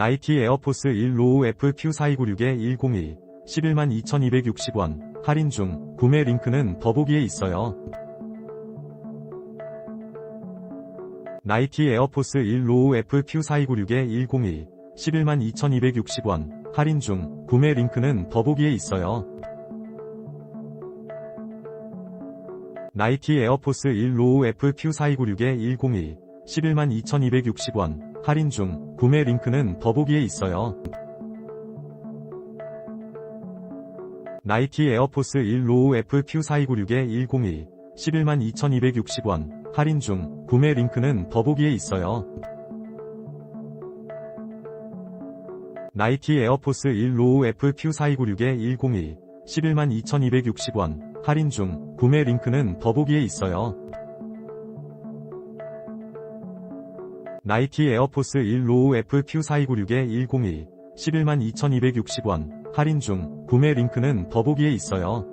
나이키 에어포스 1 로우 FQ4296-101 11만 2260원 할인 중 구매 링크는 더보기에 있어요. 나이키 에어포스 1 로우 FQ4296-101 11만 2260원 할인 중 구매 링크는 더보기에 있어요. 나이키 에어포스 1 로우 FQ4296-101 11만 2260원 할인 중 구매 링크는 더보기에 있어요. 나이키 에어포스 1 로우 FQ4296-101 11만 2260원 할인 중 구매 링크는 더보기에 있어요. 나이키 에어포스 1 로우 FQ4296-101 11만 2260원 할인 중 구매 링크는 더보기에 있어요. 나이키 에어포스 1 로우 FQ4296-101 11만 2260원 할인 중 구매 링크는 더보기에 있어요.